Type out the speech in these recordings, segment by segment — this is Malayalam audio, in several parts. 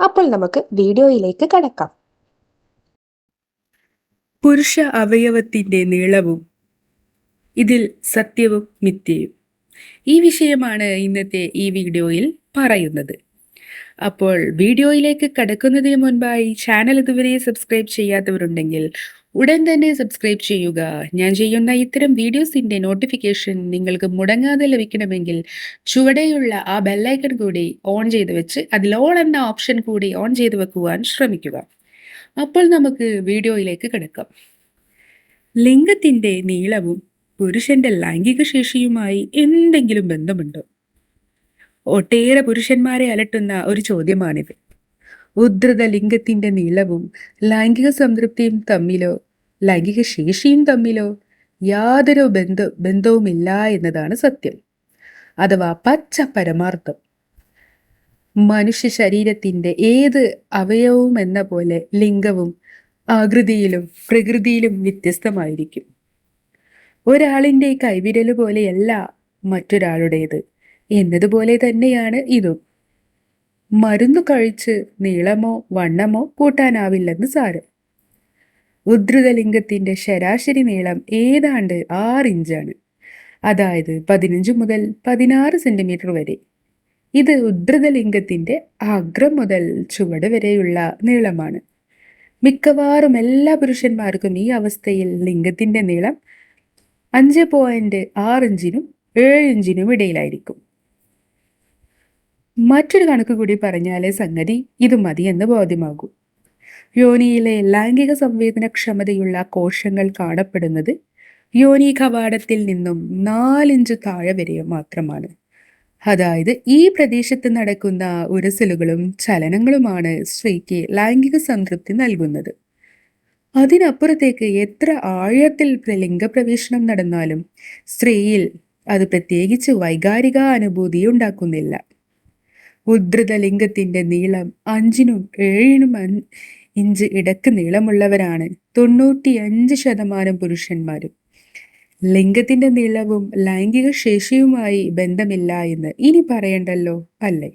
അപ്പോൾ നമുക്ക് വീഡിയോയിലേക്ക് കടക്കാം. പുരുഷ അവയവത്തിന്റെ നീളവും ഇതിൽ സത്യവും മിഥ്യയും. ഈ വിഷയമാണ് ഇന്നത്തെ ഈ വീഡിയോയിൽ പറയുന്നത്. അപ്പോൾ വീഡിയോയിലേക്ക് കടക്കുന്നതിന് മുൻപായി ചാനൽ ഇതുവരെ സബ്സ്ക്രൈബ് ചെയ്യാത്തവരുണ്ടെങ്കിൽ ഉടൻ തന്നെ സബ്സ്ക്രൈബ് ചെയ്യുക. ഞാൻ ചെയ്യുന്ന ഇത്തരം വീഡിയോസിന്റെ നോട്ടിഫിക്കേഷൻ നിങ്ങൾക്ക് മുടങ്ങാതെ ലഭിക്കണമെങ്കിൽ ചുവടെയുള്ള ആ ബെല്ലൈക്കൺ കൂടി ഓൺ ചെയ്ത് വെച്ച് അതിൽ ഓൾ എന്ന ഓപ്ഷൻ കൂടി ഓൺ ചെയ്ത് വെക്കുവാൻ ശ്രമിക്കുക. അപ്പോൾ നമുക്ക് വീഡിയോയിലേക്ക് കിടക്കാം. ലിംഗത്തിന്റെ നീളവും പുരുഷന്റെ ലൈംഗിക ശേഷിയുമായി എന്തെങ്കിലും ബന്ധമുണ്ടോ? ഒട്ടേറെ പുരുഷന്മാരെ അലട്ടുന്ന ഒരു ചോദ്യമാണിത്. ഉദ്ധൃത ലിംഗത്തിന്റെ നീളവും ലൈംഗിക സംതൃപ്തിയും തമ്മിലോ ലൈംഗിക ശേഷിയും തമ്മിലോ? യാതൊരു ബന്ധ ബന്ധവുമില്ല എന്നതാണ് സത്യം. അഥവാ പച്ച പരമാർത്ഥം. മനുഷ്യ ശരീരത്തിന്റെ ഏത് അവയവവും എന്ന പോലെ ലിംഗവും ആകൃതിയിലും പ്രകൃതിയിലും വ്യത്യസ്തമായിരിക്കും. ഒരാളിന്റെ കൈവിരൽ പോലെയല്ല മറ്റൊരാളുടേത് എന്നതുപോലെ തന്നെയാണ് ഇതും. മരുന്നു കഴിച്ച് നീളമോ വണ്ണമോ കൂട്ടാനാവില്ലെന്ന് സാരം. ഉദ്ധൃതലിംഗത്തിന്റെ ശരാശരി നീളം ഏതാണ്ട് ആറ് ഇഞ്ചാണ്. അതായത് പതിനഞ്ച് മുതൽ പതിനാറ് സെന്റിമീറ്റർ വരെ. ഇത് ഉദ്ധൃതലിംഗത്തിന്റെ അഗ്രം മുതൽ ചുവട് വരെയുള്ള നീളമാണ്. മിക്കവാറും എല്ലാ പുരുഷന്മാർക്കും ഈ അവസ്ഥയിൽ ലിംഗത്തിന്റെ നീളം അഞ്ച് പോയിന്റ് ആറ് ഇഞ്ചിനും ഏഴ് ഇഞ്ചിനും ഇടയിലായിരിക്കും. മറ്റൊരു കണക്ക് കൂടി പറഞ്ഞാലേ സംഗതി ഇത് മതിയെന്ന് ബോധ്യമാകൂ. യോനിയിലെ ലൈംഗിക സംവേദനക്ഷമതയുള്ള കോശങ്ങൾ കാണപ്പെടുന്നത് യോനി കവാടത്തിൽ നിന്നും നാലിഞ്ച് താഴെ വരെ മാത്രമാണ്. അതായത് ഈ പ്രദേശത്ത് നടക്കുന്ന ഉരസലുകളും ചലനങ്ങളുമാണ് സ്ത്രീക്ക് ലൈംഗിക സംതൃപ്തി നൽകുന്നത്. അതിനപ്പുറത്തേക്ക് എത്ര ആഴത്തിൽ ലിംഗപ്രവേശനം നടന്നാലും സ്ത്രീയിൽ അത് പ്രത്യേകിച്ച് വൈകാരിക അനുഭൂതി ഉണ്ടാക്കുന്നില്ല. ഉദ്ധൃത ലിംഗത്തിന്റെ നീളം അഞ്ചിനും ഏഴിനും ഇഞ്ച് ഇടയ്ക്ക് നീളമുള്ളവരാണ്. തൊണ്ണൂറ്റി അഞ്ച് ശതമാനം പുരുഷന്മാരും. ലിംഗത്തിന്റെ നീളവും ലൈംഗിക ശേഷിയുമായി ബന്ധമില്ല എന്ന് ഇനി പറയണ്ടല്ലോ അല്ലേ?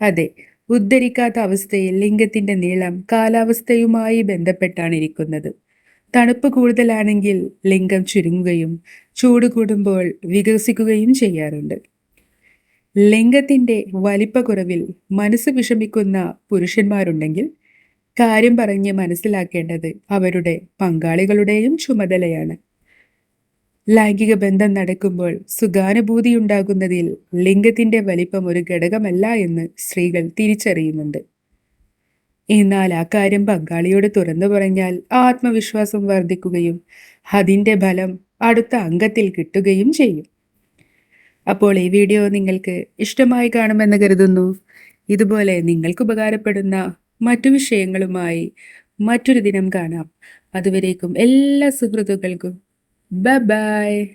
അതെ ഉദ്ധരിക്കാത്ത അവസ്ഥയിൽ ലിംഗത്തിന്റെ നീളം കാലാവസ്ഥയുമായി ബന്ധപ്പെട്ടാണ് ഇരിക്കുന്നത്. തണുപ്പ് കൂടുതലാണെങ്കിൽ ലിംഗം ചുരുങ്ങുകയും ചൂട് കൂടുമ്പോൾ വികസിക്കുകയും ചെയ്യാറുണ്ട്. ലിംഗത്തിന്റെ വലിപ്പക്കുറവിൽ മനസ്സ് വിഷമിക്കുന്ന പുരുഷന്മാരുണ്ടെങ്കിൽ കാര്യം പറഞ്ഞ് മനസ്സിലാക്കേണ്ടത് അവരുടെ പങ്കാളികളുടെയും ചുമതലയാണ്. ലൈംഗിക ബന്ധം നടക്കുമ്പോൾ സുഖാനുഭൂതി ഉണ്ടാകുന്നതിൽ ലിംഗത്തിന്റെ വലിപ്പം ഒരു ഘടകമല്ല എന്ന് സ്ത്രീകൾ തിരിച്ചറിയുന്നുണ്ട്. എന്നാൽ ആ കാര്യം പങ്കാളിയോട് തുറന്നു പറഞ്ഞാൽ ആത്മവിശ്വാസം വർദ്ധിക്കുകയും അതിന്റെ ഫലം അടുത്ത അംഗത്തിൽ കിട്ടുകയും ചെയ്യും. അപ്പോൾ ഈ വീഡിയോ നിങ്ങൾക്ക് ഇഷ്ടമായി കാണുമെന്ന് കരുതുന്നു. ഇതുപോലെ നിങ്ങൾക്ക് ഉപകാരപ്പെടുന്ന മറ്റു വിഷയങ്ങളുമായി മറ്റൊരു ദിനം കാണാം. അതുവരേക്കും എല്ലാ സുഹൃത്തുക്കൾക്കും. Bye bye